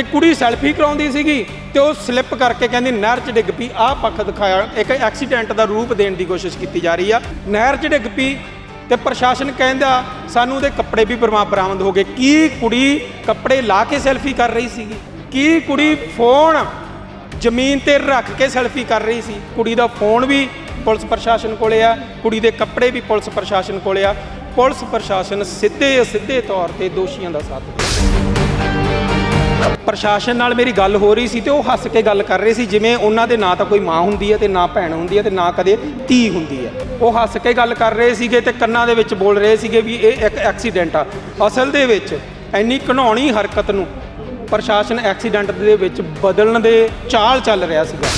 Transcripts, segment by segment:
ਤੇ ਕੁੜੀ ਸੈਲਫੀ ਕਰਾਉਂਦੀ ਸੀਗੀ ਤੇ ਉਹ ਸਲਿੱਪ ਕਰਕੇ ਕਹਿੰਦੀ, ਨਹਿਰ 'ਚ ਡਿੱਗ ਪਈ, ਆਹ ਪੱਖ ਦਿਖਾਇਆ। ਇੱਕ ਐਕਸੀਡੈਂਟ ਦਾ ਰੂਪ ਦੇਣ ਦੀ ਕੋਸ਼ਿਸ਼ ਕੀਤੀ ਜਾ ਰਹੀ ਆ। ਨਹਿਰ 'ਚ ਡਿੱਗ ਪਈ ਤੇ ਪ੍ਰਸ਼ਾਸਨ ਕਹਿੰਦਾ, ਸਾਨੂੰ ਉਹਦੇ ਕੱਪੜੇ ਵੀ ਬਰਮਾ- ਬਰਾਮਦ ਹੋ ਗਏ। ਕੀ ਕੁੜੀ ਕੱਪੜੇ ਲਾ ਕੇ ਸੈਲਫੀ ਕਰ ਰਹੀ ਸੀਗੀ? ਕੀ ਕੁੜੀ ਫੋਨ ਜ਼ਮੀਨ ਤੇ ਰੱਖ ਕੇ ਸੈਲਫੀ ਕਰ ਰਹੀ ਸੀ? ਕੁੜੀ ਦਾ ਫੋਨ ਵੀ ਪੁਲਿਸ ਪ੍ਰਸ਼ਾਸਨ ਕੋਲੇ ਆ, ਕੁੜੀ ਦੇ ਕੱਪੜੇ ਵੀ ਪੁਲਿਸ ਪ੍ਰਸ਼ਾਸਨ ਕੋਲੇ ਆ। ਪੁਲਿਸ ਪ੍ਰਸ਼ਾਸਨ ਸਿੱਧੇ ਸਿੱਧੇ ਤੌਰ ਤੇ ਦੋਸ਼ੀਆਂ ਦਾ ਸਾਥ ਦੇ ਪ੍ਰਸ਼ਾਸਨ ਨਾਲ ਮੇਰੀ ਗੱਲ ਹੋ ਰਹੀ ਸੀ ਤੇ ਉਹ ਹੱਸ ਕੇ ਗੱਲ ਕਰ ਰਹੇ ਸੀ। ਜਿਵੇਂ ਉਹਨਾਂ ਦੇ ਨਾ ਤਾਂ ਕੋਈ ਮਾਂ ਹੁੰਦੀ ਹੈ ਤੇ ਨਾ ਭੈਣ ਹੁੰਦੀ ਹੈ ਤੇ ਨਾ ਕਦੇ ਧੀ ਹੁੰਦੀ ਹੈ। ਉਹ ਹੱਸ ਕੇ ਗੱਲ ਕਰ ਰਹੇ ਸੀਗੇ ਤੇ ਕੰਨਾਂ ਦੇ ਵਿੱਚ ਬੋਲ ਰਹੇ ਸੀਗੇ ਵੀ ਇਹ ਇੱਕ ਐਕਸੀਡੈਂਟ ਆ। ਅਸਲ ਦੇ ਵਿੱਚ ਇੰਨੀ ਘਿਨਾਉਣੀ ਹਰਕਤ ਨੂੰ ਪ੍ਰਸ਼ਾਸਨ ਐਕਸੀਡੈਂਟ ਦੇ ਵਿੱਚ ਬਦਲਣ ਦੇ ਚਾਲ ਚੱਲ ਰਿਹਾ ਸੀਗਾ।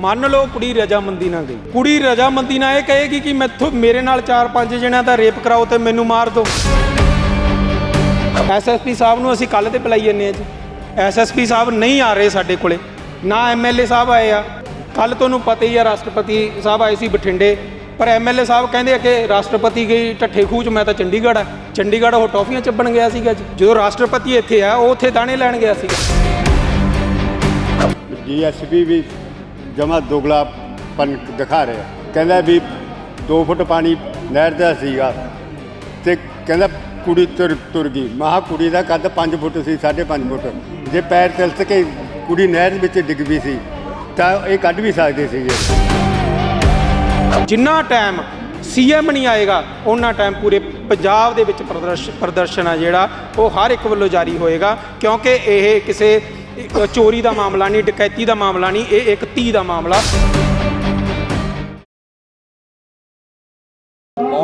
ਮੰਨ ਲਓ ਕੁੜੀ ਰਜਾਮੰਦੀ ਨਾਲ ਗਈ। ਕੁੜੀ ਰਜਾਮੰਦੀ ਨਾਲ ਇਹ ਕਹੇਗੀ ਕਿ ਮੈਥੋਂ ਮੇਰੇ ਨਾਲ ਚਾਰ ਪੰਜ ਜਣਿਆਂ ਦਾ ਰੇਪ ਕਰਾਓ ਤੇ ਮੈਨੂੰ ਮਾਰ ਦਿਓ। ਐਸਐਸਪੀ ਸਾਹਿਬ ਨੂੰ ਅਸੀਂ ਕੱਲ ਤੇ ਬੁਲਾਈ ਜੰਨੇ ਆ ਜੀ। ਐਸਐਸਪੀ ਸਾਹਿਬ ਨਹੀਂ ਆ ਰਹੇ ਸਾਡੇ ਕੋਲੇ। ਨਾ ਐਮਐਲਏ ਸਾਹਿਬ ਆਏ ਆ। ਕੱਲ ਤੁਹਾਨੂੰ ਪਤਾ ਹੀ ਆ, ਰਾਸ਼ਟਰਪਤੀ ਸਾਹਿਬ ਆਏ ਸੀ ਬਠਿੰਡੇ। ਪਰ ਐਮਐਲਏ ਸਾਹਿਬ ਕਹਿੰਦੇ ਆ ਕਿ ਰਾਸ਼ਟਰਪਤੀ ਗਈ ਢੱਠੇ ਖੂਚ ਮੈਂ ਤਾਂ ਚੰਡੀਗੜ੍ਹ ਆ। ਚੰਡੀਗੜ੍ਹ ਉਹ ਟੌਫੀਆਂ ਚੱਬਣ ਗਿਆ ਸੀਗਾ ਜੀ। ਜਦੋਂ ਰਾਸ਼ਟਰਪਤੀ ਇੱਥੇ ਆ, ਉਹ ਉੱਥੇ ਦਾਣੇ ਲੈਣ ਗਿਆ ਸੀਗਾ। ਡੀਐਸਪੀ ਵੀ ਜਮਾ ਦੋਗਲਾਪਨ ਦਿਖਾ ਰਿਹਾ। ਕਹਿੰਦਾ ਵੀ 2 ਫੁੱਟ ਪਾਣੀ ਨਹਿਰ ਦਾ ਸੀਗਾ। ਤੇ ਕਹਿੰਦਾ ਕੁੜੀ ਤੁਰ ਤੁਰ ਗਈ। ਮਹਾ ਕੁੜੀ ਦਾ ਕੱਦ 5 ਫੁੱਟ ਸੀ 5.5 ਫੁੱਟ। ਜੇ ਪੈਰ ਤਿਲਸ ਕੇ ਕੁੜੀ ਨਹਿਰ ਵਿੱਚ ਡਿੱਗ ਪਈ ਸੀ, ਤਾਂ ਇਹ ਕੱਢ ਵੀ ਸਕਦੇ ਸੀਗੇ। ਜਿੰਨਾ ਟਾਈਮ ਸੀਐਮ ਨਹੀਂ ਆਏਗਾ ਉਹਨਾਂ ਟਾਈਮ ਪੂਰੇ ਪੰਜਾਬ ਦੇ ਵਿੱਚ ਪ੍ਰਦਰਸ਼, ਪ੍ਰਦਰਸ਼ਨ ਆ ਜਿਹੜਾ, ਉਹ ਹਰ ਇੱਕ ਵੱਲੋਂ ਜਾਰੀ ਹੋਏਗਾ, ਕਿਉਂਕਿ ਇਹ ਕਿਸੇ ਚੋਰੀ ਦਾ ਮਾਮਲਾ ਨਹੀਂ, ਡਕੈਤੀ ਦਾ ਮਾਮਲਾ ਨਹੀਂ, ਇਹ ਇੱਕ ਧੀ ਦਾ ਮਾਮਲਾ।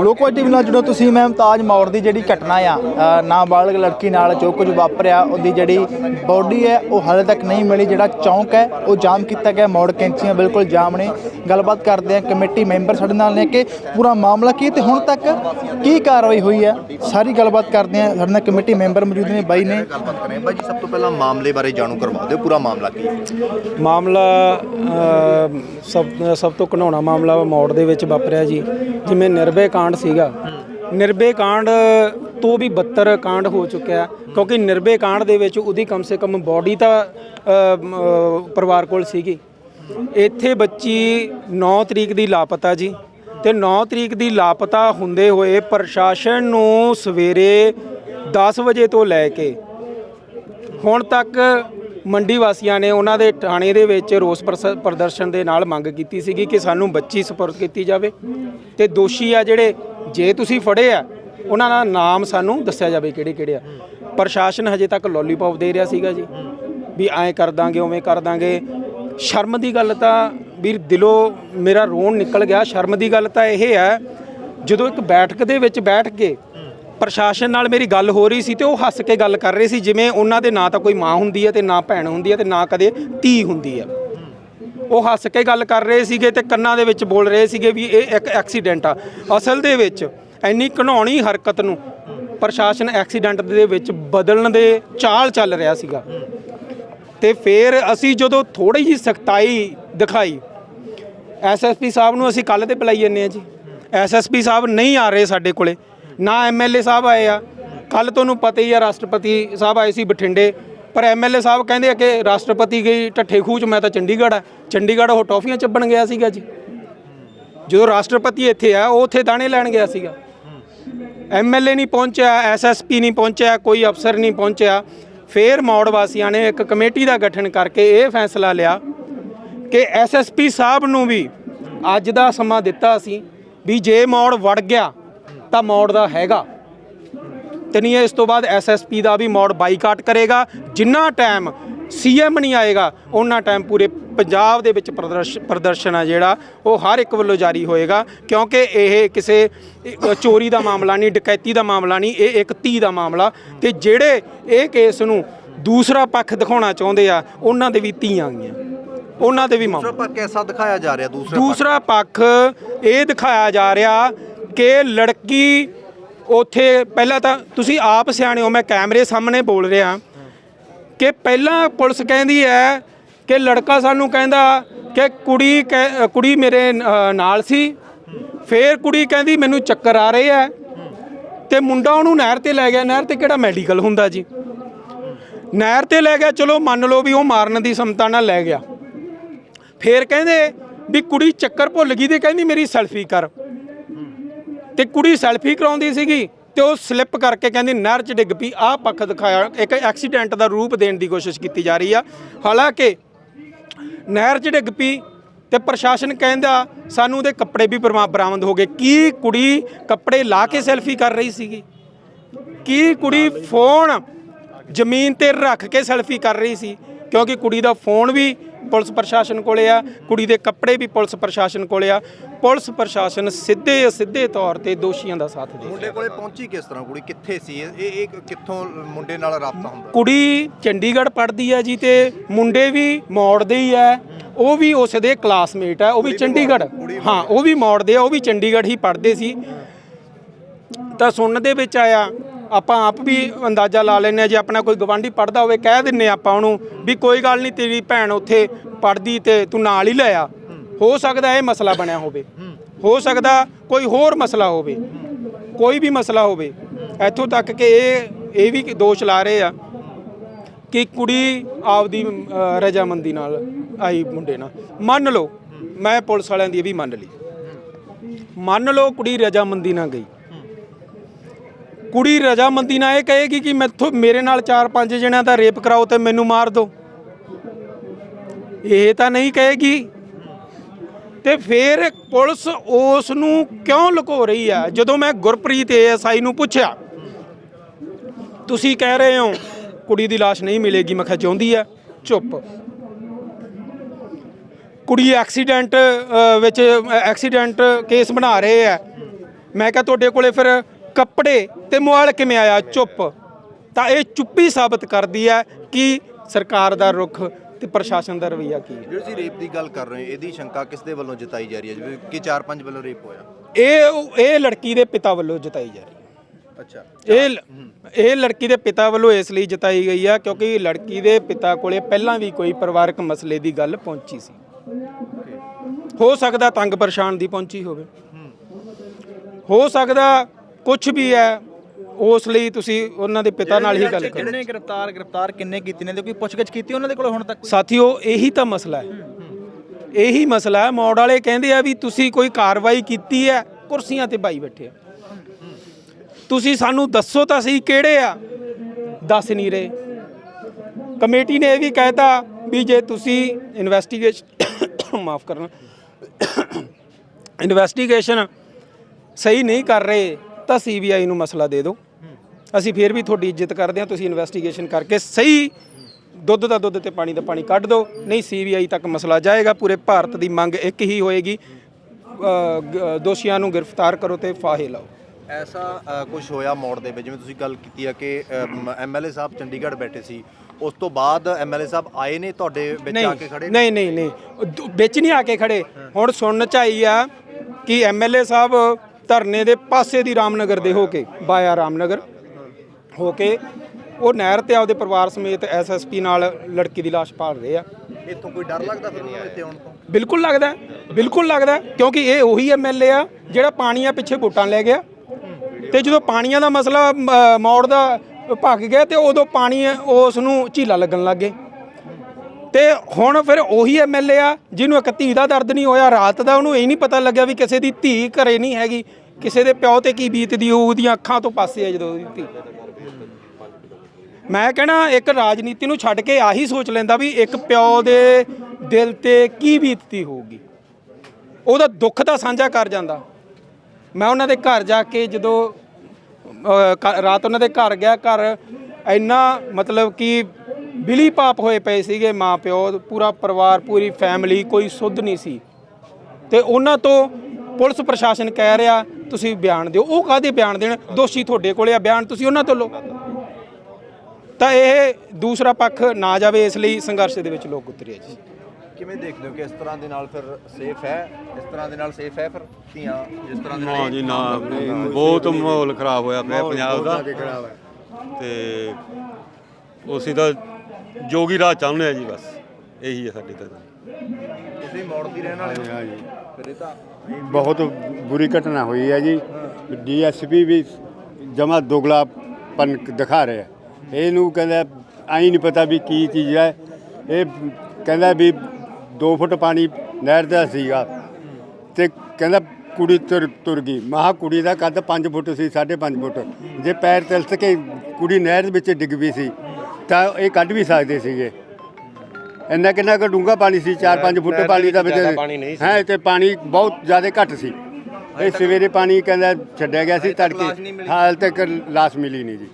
ਲੋਕੋ ਟੀਵੀ ਨਾਲ ਜੁੜੋ ਤੁਸੀਂ ਮੈਂ ਮੁਮਤਾਜ ਮੌੜ ਦੀ ਜਿਹੜੀ ਘਟਨਾ ਆ ਅ, ਨਾਬਾਲਗ ਲੜਕੀ ਨਾਲ ਜੋ ਕੁਝ ਵਾਪਰਿਆ ਉਹਦੀ ਜਿਹੜੀ ਬੋਡੀ ਹੈ ਉਹ ਹਾਲੇ ਤੱਕ ਨਹੀਂ ਮਿਲੀ ਜਿਹੜਾ ਚੌਂਕ ਹੈ ਉਹ ਜਾਮ ਕੀਤਾ ਗਿਆ ਮੌੜ ਕੈਂਚੀਆਂ ਬਿਲਕੁਲ ਜਾਮ ਨੇ। ਗੱਲਬਾਤ ਕਰਦੇ ਆ ਕਮੇਟੀ ਮੈਂਬਰ ਸਾਡੇ ਨਾਲ ਨੇ ਕਿ ਪੂਰਾ ਮਾਮਲਾ ਕੀ ਤੇ ਹੁਣ ਤੱਕ ਕੀ ਕਾਰਵਾਈ ਹੋਈ ਹੈ? ਸਾਰੀ ਗੱਲਬਾਤ ਕਰਦੇ ਆ ਸਾਡੇ ਨਾਲ ਕਮੇਟੀ ਮੈਂਬਰ ਮੌਜੂਦ ਨੇ ਬਾਈ ਨੇ। ਗੱਲਬਾਤ ਬਾਈ ਜੀ ਸਭ ਤੋਂ ਪਹਿਲਾਂ ਮਾਮਲੇ ਬਾਰੇ ਜਾਣੂ ਕਰਵਾ ਦਿਓ ਪੂਰਾ ਮਾਮਲਾ ਕੀ ਮਾਮਲਾ ਸਭ ਸਭ ਤੋਂ ਘਨਾਉਣਾ ਮਾਮਲਾ ਮੌੜ ਦੇ ਵਿੱਚ ਵਾਪਰਿਆ ਜੀ। ਜਿਵੇਂ ਨਿਰਭੈ ਕਾਂਡ ਸੀਗਾ ਨਿਰਭੈ ਕਾਂਡ ਤੋਂ ਵੀ ਬੱਤਰ ਕਾਂਡ ਹੋ ਚੁੱਕਿਆ ਕਿਉਂਕਿ ਨਿਰਭੈ ਕਾਂਡ ਦੇ ਵਿੱਚ ਉਹਦੀ ਕਮ ਸੇ ਕਮ ਬੋਡੀ ਤਾਂ ਪਰਿਵਾਰ ਕੋਲ ਸੀਗੀ। ਇੱਥੇ ਬੱਚੀ 9 ਤਰੀਕ ਦੀ ਲਾਪਤਾ ਜੀ ਤੇ 9 ਤਰੀਕ ਦੀ ਲਾਪਤਾ ਹੁੰਦੇ ਹੋਏ ਪ੍ਰਸ਼ਾਸਨ ਨੂੰ ਸਵੇਰੇ 10 ਵਜੇ ਤੋਂ ਲੈ ਕੇ ਹੁਣ ਤੱਕ ਮੰਡੀ ਵਾਸੀਆਂ ਨੇ ਉਹਨਾਂ ਦੇ ਥਾਣੇ ਦੇ ਵਿੱਚ ਰੋਸ ਪ੍ਰਸ- ਪ੍ਰਦਰਸ਼ਨ ਦੇ ਨਾਲ ਮੰਗ ਕੀਤੀ ਸੀਗੀ ਕਿ ਸਾਨੂੰ ਬੱਚੀ ਸਪੁਰਦ ਕੀਤੀ ਜਾਵੇ। ਤੇ ਦੋਸ਼ੀ ਆ ਜਿਹੜੇ ਜੇ ਤੁਸੀਂ ਫੜੇ ਆ, ਉਹਨਾਂ ਦਾ ਨਾਮ ਸਾਨੂੰ ਦੱਸਿਆ ਜਾਵੇ ਕਿਹੜੇ ਕਿਹੜੇ ਆ। ਪ੍ਰਸ਼ਾਸਨ ਹਜੇ ਤੱਕ ਲੋਲੀਪੌਪ ਦੇ ਰਿਹਾ ਸੀਗਾ ਜੀ। ਵੀ ਐਂ ਕਰ ਦਾਂਗੇ, ਉਵੇਂ ਕਰ ਦਾਂਗੇ। ਸ਼ਰਮ ਦੀ ਗੱਲ ਤਾਂ ਵੀਰ ਦਿਲੋਂ ਮੇਰਾ ਰੋਣ ਨਿਕਲ ਗਿਆ। ਸ਼ਰਮ ਦੀ ਗੱਲ ਤਾਂ ਇਹ ਹੈ, ਜਦੋਂ ਇੱਕ ਬੈਠਕ ਦੇ ਵਿੱਚ ਬੈਠ ਕੇ ਪ੍ਰਸ਼ਾਸਨ ਨਾਲ ਮੇਰੀ ਗੱਲ ਹੋ ਰਹੀ ਸੀ ਤੇ ਉਹ ਹੱਸ ਕੇ ਗੱਲ ਕਰ ਰਹੇ ਸੀ, ਜਿਵੇਂ ਉਹਨਾਂ ਦੇ ਨਾ ਤਾਂ ਕੋਈ ਮਾਂ ਹੁੰਦੀ ਹੈ ਤੇ ਨਾ ਭੈਣ ਹੁੰਦੀ ਹੈ ਤੇ ਨਾ ਕਦੇ ਧੀ ਹੁੰਦੀ ਹੈ। ਉਹ ਹੱਸ ਕੇ ਗੱਲ ਕਰ ਰਹੇ ਸੀਗੇ ਤੇ ਕੰਨਾਂ ਦੇ ਵਿੱਚ ਬੋਲ ਰਹੇ ਸੀਗੇ ਵੀ ਇਹ ਇੱਕ ਐਕਸੀਡੈਂਟ ਆ। ਅਸਲ ਦੇ ਵਿੱਚ ਇੰਨੀ ਘਿਨਾਉਣੀ ਹਰਕਤ ਨੂੰ ਪ੍ਰਸ਼ਾਸਨ ਐਕਸੀਡੈਂਟ ਦੇ ਵਿੱਚ ਬਦਲਣ ਦੇ ਚਾਲ ਚੱਲ ਰਿਹਾ ਸੀਗਾ। ਤੇ ਫਿਰ ਅਸੀਂ ਜਦੋਂ ਥੋੜੀ ਜੀ ਸਖਤਾਈ ਦਿਖਾਈ ਐਸਐਸਪੀ ਸਾਹਿਬ ਨੂੰ ਅਸੀਂ ਕੱਲ ਤੇ ਬੁਲਾਈ ਜੰਨੇ ਆ ਜੀ। ਐਸਐਸਪੀ ਸਾਹਿਬ ਨਹੀਂ ਆ ਰਹੇ ਸਾਡੇ ਕੋਲੇ, ਨਾ ਐਮਐਲਏ ਸਾਹਿਬ ਆਏ ਆ। ਕੱਲ ਤੁਹਾਨੂੰ ਪਤਾ ਹੀ ਆ, ਰਾਸ਼ਟਰਪਤੀ ਸਾਹਿਬ ਆਏ ਸੀ ਬਠਿੰਡੇ। ਪਰ ਐਮਐਲਏ ਸਾਹਿਬ ਕਹਿੰਦੇ ਆ ਕਿ ਰਾਸ਼ਟਰਪਤੀ ਗਈ ਢੱਠੇ ਖੂਚ ਮੈਂ ਤਾਂ ਚੰਡੀਗੜ੍ਹ ਆ। ਚੰਡੀਗੜ੍ਹ ਉਹ ਟੌਫੀਆਂ ਚੱਬਣ ਗਿਆ ਸੀਗਾ ਜੀ। ਜਦੋਂ ਰਾਸ਼ਟਰਪਤੀ ਇੱਥੇ ਆ, ਉਹ ਉੱਥੇ ਦਾਣੇ ਲੈਣ ਗਿਆ ਸੀਗਾ। ਐਮਐਲਏ ਨਹੀਂ ਪਹੁੰਚਿਆ ਐਸਐਸਪੀ ਨਹੀਂ ਪਹੁੰਚਿਆ, ਕੋਈ ਅਫਸਰ ਨਹੀਂ ਪਹੁੰਚਿਆ। ਫੇਰ ਮੌੜ ਵਾਸੀਆਂ ਨੇ ਇੱਕ ਕਮੇਟੀ ਦਾ ਗਠਨ ਕਰਕੇ ਇਹ ਫੈਸਲਾ ਲਿਆ ਕਿ ਐਸਐਸਪੀ ਸਾਹਿਬ ਨੂੰ ਵੀ ਅੱਜ ਦਾ ਸਮਾਂ ਦਿੱਤਾ ਸੀ ਵੀ ਜੇ ਮੌੜ ਵੜ ਗਿਆ ਤਾਂ ਮੌੜ ਦਾ ਹੈਗਾ। ਤੇ ਨਹੀਂ ਇਸ ਤੋਂ ਬਾਅਦ ਐਸਐਸਪੀ ਦਾ ਵੀ ਮੌੜ ਬਾਈਕਾਟ ਕਰੇਗਾ। ਜਿੰਨਾ ਟਾਈਮ ਸੀਐਮ ਨਹੀਂ ਆਏਗਾ ਉਹਨਾਂ ਟਾਈਮ ਪੂਰੇ ਪੰਜਾਬ ਦੇ ਵਿੱਚ ਪ੍ਰਦਰਸ਼ ਪ੍ਰਦਰਸ਼ਨ ਆ ਜਿਹੜਾ ਉਹ ਹਰ ਇੱਕ ਵੱਲੋਂ ਜਾਰੀ ਹੋਏਗਾ। ਕਿਉਂਕਿ ਇਹ ਕਿਸੇ ਚੋਰੀ ਦਾ ਮਾਮਲਾ ਨਹੀਂ ਡਕੈਤੀ ਦਾ ਮਾਮਲਾ ਨਹੀਂ ਇਹ ਇੱਕ ਧੀ ਦਾ ਮਾਮਲਾ। ਤੇ ਜਿਹੜੇ ਇਹ ਕੇਸ ਨੂੰ ਦੂਸਰਾ ਪੱਖ ਦਿਖਾਉਣਾ ਚਾਹੁੰਦੇ ਆ ਉਹਨਾਂ ਦੇ ਵੀ ਧੀਆਂ ਗਈਆਂ। ਉਹਨਾਂ ਦੇ ਵੀ ਮਾਮਲਾ। ਦੂਸਰਾ ਪੱਖ ਐਸਾ ਦਿਖਾਇਆ ਜਾ ਰਿਹਾ? ਦੂਸਰਾ ਦੂਸਰਾ ਪੱਖ ਇਹ ਦਿਖਾਇਆ ਜਾ ਰਿਹਾ ਕਿ ਲੜਕੀ ਉੱਥੇ ਪਹਿਲਾਂ ਤਾਂ ਤੁਸੀਂ ਆਪ ਸਿਆਣੇ ਹੋ, ਮੈਂ ਕੈਮਰੇ ਸਾਹਮਣੇ ਬੋਲ ਰਿਹਾ ਕਿ ਪਹਿਲਾਂ ਪੁਲਿਸ ਕਹਿੰਦੀ ਹੈ ਕਿ ਲੜਕਾ ਸਾਨੂੰ ਕਹਿੰਦਾ ਕਿ ਕੁੜੀ ਕਹਿ- ਕੁੜੀ ਮੇਰੇ ਨਾਲ ਸੀ, ਫੇਰ ਕੁੜੀ ਕਹਿੰਦੀ ਮੈਨੂੰ ਚੱਕਰ ਆ ਰਹੇ ਆ ਤੇ ਮੁੰਡਾ ਉਹਨੂੰ ਨਹਿਰ ਤੇ ਲੈ ਗਿਆ। ਨਹਿਰ ਤੇ ਕਿਹੜਾ ਮੈਡੀਕਲ ਹੁੰਦਾ ਜੀ? ਨਹਿਰ ਤੇ ਲੈ ਗਿਆ, ਚਲੋ ਮੰਨ ਲਓ ਵੀ ਉਹ ਮਾਰਨ ਦੀ ਸਮਤਾ ਨਾਲ ਲੈ ਗਿਆ। ਫੇਰ ਕਹਿੰਦੇ ਵੀ ਕੁੜੀ ਚੱਕਰ ਭੁੱਲ ਗਈ ਤੇ ਕਹਿੰਦੀ ਮੇਰੀ ਸੈਲਫੀ ਕਰ। ਤੇ ਕੁੜੀ ਸੈਲਫੀ ਕਰਾਉਂਦੀ ਸੀਗੀ ਤੇ ਉਹ ਸਲਿੱਪ ਕਰਕੇ ਕਹਿੰਦੀ, ਨਹਿਰ 'ਚ ਡਿੱਗ ਪਈ, ਆਹ ਪੱਖ ਦਿਖਾਇਆ। ਇੱਕ ਐਕਸੀਡੈਂਟ ਦਾ ਰੂਪ ਦੇਣ ਦੀ ਕੋਸ਼ਿਸ਼ ਕੀਤੀ ਜਾ ਰਹੀ ਆ। ਹਾਲਾਂਕਿ ਨਹਿਰ 'ਚ ਡਿੱਗ ਪਈ ਤੇ ਪ੍ਰਸ਼ਾਸਨ ਕਹਿੰਦਾ, ਸਾਨੂੰ ਉਹਦੇ ਕੱਪੜੇ ਵੀ ਬਰਮਾ- ਬਰਾਮਦ ਹੋ ਗਏ। ਕੀ ਕੁੜੀ ਕੱਪੜੇ ਲਾ ਕੇ ਸੈਲਫੀ ਕਰ ਰਹੀ ਸੀਗੀ? ਕੀ ਕੁੜੀ ਫੋਨ ਜ਼ਮੀਨ ਤੇ ਰੱਖ ਕੇ ਸੈਲਫੀ ਕਰ ਰਹੀ ਸੀ? ਕਿਉਂਕਿ ਕੁੜੀ ਦਾ ਫੋਨ ਵੀ ਪੁਲਿਸ ਪ੍ਰਸ਼ਾਸਨ ਕੋਲੇ ਆ ਕੁੜੀ ਦੇ ਕੱਪੜੇ ਵੀ ਪੁਲਿਸ ਪ੍ਰਸ਼ਾਸਨ ਕੋਲੇ ਆ। ਪੁਲਿਸ ਪ੍ਰਸ਼ਾਸਨ ਸਿੱਧੇ ਸਿੱਧੇ ਤੌਰ ਤੇ ਦੋਸ਼ੀਆਂ ਦਾ ਸਾਥ ਦੇ ਮੁੰਡੇ ਕੋਲੇ ਪਹੁੰਚੀ ਕਿਸ ਤਰ੍ਹਾਂ ਕੁੜੀ? ਕਿੱਥੇ ਸੀ? ਇਹ ਇਹ ਕਿੱਥੋਂ ਮੁੰਡੇ ਨਾਲ ਰਾਬਤਾ ਹੁੰਦਾ? ਕੁੜੀ ਚੰਡੀਗੜ੍ਹ ਪੜ੍ਹਦੀ ਹੈ ਜੀ ਤੇ ਮੁੰਡੇ ਵੀ ਮੌੜ ਦੇ ਹੀ ਹੈ ਉਹ ਵੀ ਉਸ ਦੇ ਕਲਾਸਮੇਟ ਹੈ ਉਹ ਵੀ ਚੰਡੀਗੜ੍ਹ। ਹਾਂ ਉਹ ਵੀ ਮੌੜ ਦੇ ਆ ਉਹ ਵੀ ਚੰਡੀਗੜ੍ਹ ਹੀ ਪੜ੍ਹਦੇ ਸੀ। ਤਾਂ ਸੁਣਨ ਦੇ ਵਿੱਚ ਆਇਆ ਆਪਾਂ ਆਪ ਵੀ ਅੰਦਾਜ਼ਾ ਲਾ ਲੈਂਦੇ ਆ ਜੇ ਆਪਣਾ ਕੋਈ ਗਵਾਂਢੀ ਪੜਦਾ ਹੋਵੇ, ਕਹਿ ਦਿੰਨੇ ਆਪਾਂ ਉਹਨੂੰ ਵੀ ਕੋਈ ਗੱਲ ਨਹੀਂ, ਤੇਰੀ ਭੈਣ ਉੱਥੇ ਪੜਦੀ ਤੇ ਤੂੰ ਨਾਲ ਹੀ ਲੈ ਆ। ਹੋ ਸਕਦਾ ਇਹ ਮਸਲਾ ਬਣਿਆ ਹੋਵੇ। ਹੋ ਸਕਦਾ ਕੋਈ ਹੋਰ ਮਸਲਾ ਹੋਵੇ। ਕੋਈ ਵੀ ਮਸਲਾ ਹੋਵੇ। ਇੱਥੋਂ ਤੱਕ ਕਿ ਇਹ ਇਹ ਵੀ ਦੋਸ਼ ਲਾ ਰਹੇ ਆ ਕਿ ਕੁੜੀ ਆਪਦੀ ਰਜਾਮੰਦੀ ਨਾਲ ਆਈ ਮੁੰਡੇ ਨਾਲ। ਮੰਨ ਲਓ, ਮੈਂ ਪੁਲਿਸ ਵਾਲਿਆਂ ਦੀ ਇਹ ਵੀ ਮੰਨ ਲਈ। ਮੰਨ ਲਓ ਕੁੜੀ ਰਜਾਮੰਦੀ ਨਾਲ ਗਈ। ਕੁੜੀ ਰਜਾਮੰਦੀ ਨਾਲ ਇਹ ਕਹੇਗੀ ਕਿ ਮੈਥੋਂ ਮੇਰੇ ਨਾਲ 4-5 ਜਣਿਆਂ ਦਾ ਰੇਪ ਕਰਾਓ ਤੇ ਮੈਨੂੰ ਮਾਰ ਦਿਓ। ਇਹ ਤਾਂ ਨਹੀਂ ਕਹੇਗੀ। ਤੇ ਫਿਰ ਪੁਲਿਸ ਉਸ ਨੂੰ ਕਿਉਂ ਲੁਕੋ ਰਹੀ ਆ? ਜਦੋਂ ਮੈਂ ਗੁਰਪ੍ਰੀਤ ਏਐਸਆਈ ਨੂੰ ਪੁੱਛਿਆ, ਤੁਸੀਂ ਕਹਿ ਰਹੇ ਹੋ ਕੁੜੀ ਦੀ ਲਾਸ਼ ਨਹੀਂ ਮਿਲੇਗੀ। ਮੈਂ ਕਿਹਾ ਚਾਹੁੰਦੀ ਆ। ਚੁੱਪ। ਕੁੜੀ ਐਕਸੀਡੈਂਟ ਵਿੱਚ ਐਕਸੀਡੈਂਟ ਕੇਸ ਬਣਾ ਰਹੇ ਆ। ਮੈਂ ਕਿਹਾ, ਤੁਹਾਡੇ ਕੋਲੇ ਫਿਰ ਕੱਪੜੇ ਤੇ ਮੋਬਾਈਲ ਕਿਵੇਂ ਆਇਆ? ਚੁੱਪ। ਤਾਂ ਇਹ ਚੁੱਪੀ ਸਾਬਤ ਕਰਦੀ ਹੈ ਕਿ ਸਰਕਾਰ ਦਾ ਰੁਖ ਤੇ ਪ੍ਰਸ਼ਾਸਨ ਦਾ ਰਵੱਈਆ ਕੀ ਹੈ? ਜਿਹੜੀ ਤੁਸੀਂ ਰੇਪ ਦੀ ਗੱਲ ਕਰ ਰਹੇ ਹੋ। ਇਹਦੀ ਸ਼ੰਕਾ ਕਿਸ ਦੇ ਵੱਲੋਂ ਜਤਾਈ ਜਾ ਰਹੀ ਹੈ? ਜਿਵੇਂ ਕਿ 4-5 ਵੱਲੋਂ ਰੇਪ ਹੋਇਆ। ਇਹ ਇਹ ਲੜਕੀ ਦੇ ਪਿਤਾ ਵੱਲੋਂ ਜਤਾਈ ਜਾ ਰਹੀ ਹੈ। ਅੱਛਾ। ਇਹ ਇਹ ਲੜਕੀ ਦੇ ਪਿਤਾ ਵੱਲੋਂ ਇਸ ਲਈ ਜਤਾਈ ਗਈ ਆ ਕਿਉਂਕਿ ਲੜਕੀ ਦੇ ਪਿਤਾ ਕੋਲੇ ਪਹਿਲਾਂ ਵੀ ਕੋਈ ਪਰਿਵਾਰਕ ਮਸਲੇ ਦੀ ਗੱਲ ਪਹੁੰਚੀ ਸੀ। ਹੋ ਸਕਦਾ ਤੰਗ ਪਰੇਸ਼ਾਨ ਦੀ ਪਹੁੰਚੀ ਹੋਵੇ। ਹੋ ਸਕਦਾ ਕੁਝ ਵੀ ਹੈ ਉਸ ਲਈ ਤੁਸੀਂ ਉਹਨਾਂ ਦੇ ਪਿਤਾ ਨਾਲ ਹੀ ਗੱਲ ਕਰੋ। ਕਿੰਨੇ ਗ੍ਰਿਫਤਾਰ ਗ੍ਰਿਫਤਾਰ ਕਿੰਨੇ ਕੀਤੇ ਨੇ? ਤੇ ਕੋਈ ਪੁੱਛਗਿੱਛ ਕੀਤੀ ਉਹਨਾਂ ਦੇ ਕੋਲ ਹੁਣ ਤੱਕ? ਸਾਥੀਓ ਇਹੀ ਤਾਂ ਮਸਲਾ ਹੈ। ਇਹੀ ਮਸਲਾ ਹੈ। ਮੋੜ ਵਾਲੇ ਕਹਿੰਦੇ ਆ ਵੀ ਤੁਸੀਂ ਕੋਈ ਕਾਰਵਾਈ ਕੀਤੀ ਹੈ ਕੁਰਸੀਆਂ ਤੇ ਬਾਈ ਬੈਠੇ ਆ। ਤੁਸੀਂ ਸਾਨੂੰ ਦੱਸੋ ਤਾਂ ਸਹੀ ਕਿਹੜੇ ਆ? ਦੱਸ ਨਹੀਂ ਰਹੇ। ਕਮੇਟੀ ਨੇ ਇਹ ਵੀ ਕਹਿਤਾ ਵੀ ਜੇ ਤੁਸੀਂ ਇਨਵੈਸਟੀਗੇਸ਼ਨ ਮਾਫ ਕਰਨਾ। ਇਨਵੈਸਟੀਗੇਸ਼ਨ ਸਹੀ ਨਹੀਂ ਕਰ ਰਹੇ ਤਾਂ ਸੀਬੀਆਈ ਨੂੰ ਮਸਲਾ ਦੇ ਦਿਓ। ਅਸੀਂ ਫੇਰ ਵੀ ਤੁਹਾਡੀ ਇੱਜ਼ਤ ਕਰਦੇ ਹਾਂ ਤੁਸੀਂ ਇਨਵੈਸਟੀਗੇਸ਼ਨ ਕਰਕੇ ਸਹੀ ਦੁੱਧ ਦਾ ਦੁੱਧ ਤੇ ਪਾਣੀ ਦਾ ਪਾਣੀ ਕੱਢ ਦਿਓ। ਨਹੀਂ ਸੀਬੀਆਈ ਤੱਕ ਮਸਲਾ ਜਾਏਗਾ ਪੂਰੇ ਭਾਰਤ ਦੀ ਮੰਗ ਇੱਕ ਹੀ ਹੋਏਗੀ। ਦੋਸ਼ੀਆਂ ਨੂੰ ਗ੍ਰਿਫਤਾਰ ਕਰੋ ਤੇ ਫਾਹੇ ਲਾਓ। ਐਸਾ ਕੁਝ ਹੋਇਆ ਮੋੜ ਦੇ ਵਿੱਚ ਜਿਵੇਂ ਤੁਸੀਂ ਗੱਲ ਕੀਤੀ ਆ ਕਿ ਐਮਐਲਏ ਸਾਹਿਬ ਚੰਡੀਗੜ੍ਹ ਬੈਠੇ ਸੀ। ਉਸ ਤੋਂ ਬਾਅਦ ਐਮਐਲਏ ਸਾਹਿਬ ਆਏ ਨੇ ਤੁਹਾਡੇ ਵਿੱਚ ਆ ਕੇ ਖੜੇ ਨਹੀਂ ਨਹੀਂ ਨਹੀਂ। ਵਿੱਚ ਨਹੀਂ ਆ ਕੇ ਖੜੇ। ਹੁਣ ਸੁਣਨ ਚ ਆਈ ਆ ਕਿ ਐਮਐਲਏ ਸਾਹਿਬ ਧਰਨੇ ਦੇ ਪਾਸੇ ਦੀ ਰਾਮਨਗਰ ਦੇ ਹੋ ਕੇ ਬਾਇਆ ਰਾਮਨਗਰ ਹੋ ਕੇ ਉਹ ਨਹਿਰ ਤੇ ਆਪਦੇ ਪਰਿਵਾਰ ਸਮੇਤ ਐਸਐਸਪੀ ਨਾਲ ਲੜਕੀ ਦੀ ਲਾਸ਼ ਭਾਲ ਰਹੇ ਆ। ਇੱਥੋਂ ਕੋਈ ਡਰ ਲੱਗਦਾ ਫਿਰ ਉਹਨਾਂ ਨੂੰ ਇੱਥੇ ਆਉਣ ਤੋਂ? ਬਿਲਕੁਲ ਲੱਗਦਾ ਬਿਲਕੁਲ ਲੱਗਦਾ ਕਿਉਂਕਿ ਇਹ ਉਹੀ ਐਮਐਲਏ ਆ ਜਿਹੜਾ ਪਾਣੀਆਂ ਪਿੱਛੇ ਵੋਟਾਂ ਲੈ ਗਿਆ। ਤੇ ਜਦੋਂ ਪਾਣੀਆਂ ਦਾ ਮਸਲਾ ਮੌੜ ਦਾ ਭੱਗ ਗਿਆ ਤੇ ਉਦੋਂ ਪਾਣੀ ਉਸ ਨੂੰ ਝੀਲਾ ਲੱਗਣ ਲੱਗ ਗਏ। ਤੇ ਹੁਣ ਫਿਰ ਉਹੀ ਐਮਐਲਏ ਆ ਜਿਹਨੂੰ ਇੱਕ ਧੀ ਦਾ ਦਰਦ ਨਹੀਂ ਹੋਇਆ ਰਾਤ ਦਾ ਉਹਨੂੰ ਇਹ ਨਹੀਂ ਪਤਾ ਲੱਗਿਆ ਵੀ ਕਿਸੇ ਦੀ ਧੀ ਘਰੇ ਨਹੀਂ ਹੈਗੀ। ਕਿਸੇ ਦੇ ਪਿਓ ਤੇ ਕੀ ਬੀਤਦੀ ਹੋਊ, ਉਹਦੀਆਂ ਅੱਖਾਂ ਤੋਂ ਪਾਸੇ ਆ ਜਦੋਂ ਉਹਦੀ ਧੀ। ਮੈਂ ਕਹਿਣਾ, ਇੱਕ ਰਾਜਨੀਤੀ ਨੂੰ ਛੱਡ ਕੇ ਆਹੀ ਸੋਚ ਲੈਂਦਾ ਵੀ ਇੱਕ ਪਿਓ ਦੇ ਦਿਲ ਤੇ ਕੀ ਬੀਤਦੀ ਹੋਊਗੀ। ਉਹਦਾ ਦੁੱਖ ਦਾ ਸਾਂਝਾ ਕਰ ਜਾਂਦਾ। ਮੈਂ ਉਹਨਾਂ ਦੇ ਘਰ ਜਾ ਕੇ ਜਦੋਂ ਰਾਤ ਉਹਨਾਂ ਦੇ ਘਰ ਗਿਆ, ਘਰ ਇੰਨਾ ਮਤਲਬ ਕਿ ਬਿਲੀ ਪਾਪ ਹੋਏ ਪਏ ਸੀਗੇ ਮਾਂ ਪਿਓ, ਪੂਰਾ ਪਰਿਵਾਰ, ਪੂਰੀ ਫੈਮਿਲੀ ਕੋਈ ਸੁੱਧ ਨਹੀਂ ਸੀ। ਤੇ ਉਹਨਾਂ ਤੋਂ ਪੁਲਿਸ ਪ੍ਰਸ਼ਾਸਨ ਕਹਿ ਰਿਹਾ ਤੁਸੀਂ ਬਿਆਨ ਦਿਓ। ਉਹ ਕਾਹਦੇ ਬਿਆਨ ਦੇਣ? ਦੋਸ਼ੀ ਤੁਹਾਡੇ ਕੋਲੇ ਆ ਬਿਆਨ ਤੁਸੀਂ ਉਹਨਾਂ ਤੋਂ ਲਓ। ਤਾਂ ਇਹ ਦੂਸਰਾ ਪੱਖ ਨਾ ਜਾਵੇ ਇਸ ਲਈ ਸੰਘਰਸ਼ ਦੇ ਵਿੱਚ ਲੋਕ ਉਤਰੇ ਆ ਜੀ। ਕਿਵੇਂ ਦੇਖਦੇ ਹੋ ਕਿ ਇਸ ਤਰ੍ਹਾਂ ਦੇ ਨਾਲ ਫਿਰ ਸੇਫ ਹੈ? ਇਸ ਤਰ੍ਹਾਂ ਦੇ ਨਾਲ ਸੇਫ ਹੈ ਫਿਰ ਧੀਆਂ? ਜਿਸ ਤਰ੍ਹਾਂ ਦੇ ਨਾਲ ਨਾ ਜੀ ਨਾ। ਬਹੁਤ ਮਾਹੌਲ ਖਰਾਬ ਹੋਇਆ ਪਿਆ ਪੰਜਾਬ ਦਾ। ਤੇ ਉਸੇ ਦਾ ਜੋਗੀ ਰਾਹ ਚਾਹੁੰਦੇ ਆ ਜੀ ਬਸ। ਇਹੀ ਹੈ ਸਾਡੀ ਤਾਂ। ਮੋੜ ਦੀ ਰਹਿਣ ਵਾਲੇ ਹੋ ਹਾਂ ਜੀ ਫਿਰ ਇਹ ਤਾਂ ਬਹੁਤ ਬੁਰੀ ਘਟਨਾ ਹੋਈ ਹੈ ਜੀ। ਡੀਐਸਪੀ ਵੀ ਜਮਾ ਦੁਗਲਾਪਨ ਦਿਖਾ ਰਿਹਾ। ਇਹਨੂੰ ਕਹਿੰਦਾ ਆਈ ਨਹੀਂ ਪਤਾ ਵੀ ਕੀ ਚੀਜ਼ ਹੈ। ਇਹ ਕਹਿੰਦਾ ਵੀ 2 ਫੁੱਟ ਪਾਣੀ ਨਹਿਰ ਦਾ ਸੀਗਾ। ਤੇ ਕਹਿੰਦਾ ਕੁੜੀ ਤੁਰ ਤੁਰ ਗਈ। ਮਹਾ ਕੁੜੀ ਦਾ ਕੱਦ 5 ਫੁੱਟ ਸੀ 5.5 ਫੁੱਟ। ਜੇ ਪੈਰ ਤਿਲਸ ਕੇ ਕੁੜੀ ਨਹਿਰ ਵਿੱਚ ਡਿੱਗ ਵੀ ਸੀ ਤਾਂ ਇਹ ਕੱਢ ਵੀ ਸਕਦੇ ਸੀਗੇ। ਇੰਨਾ ਕਿੰਨਾ ਕੁ ਡੂੰਘਾ ਪਾਣੀ ਸੀ 4-5 ਫੁੱਟ ਪਾਣੀ ਦਾ ਵਿੱਚ ਹੈ ਤੇ ਪਾਣੀ ਬਹੁਤ ਜ਼ਿਆਦਾ ਘੱਟ ਸੀ। ਇਹ ਸਵੇਰੇ ਪਾਣੀ ਕਹਿੰਦਾ ਛੱਡਿਆ ਗਿਆ ਸੀ ਤੜਕੇ। ਹਾਲ ਤੱਕ ਲਾਸ਼ ਮਿਲੀ ਨਹੀਂ ਜੀ।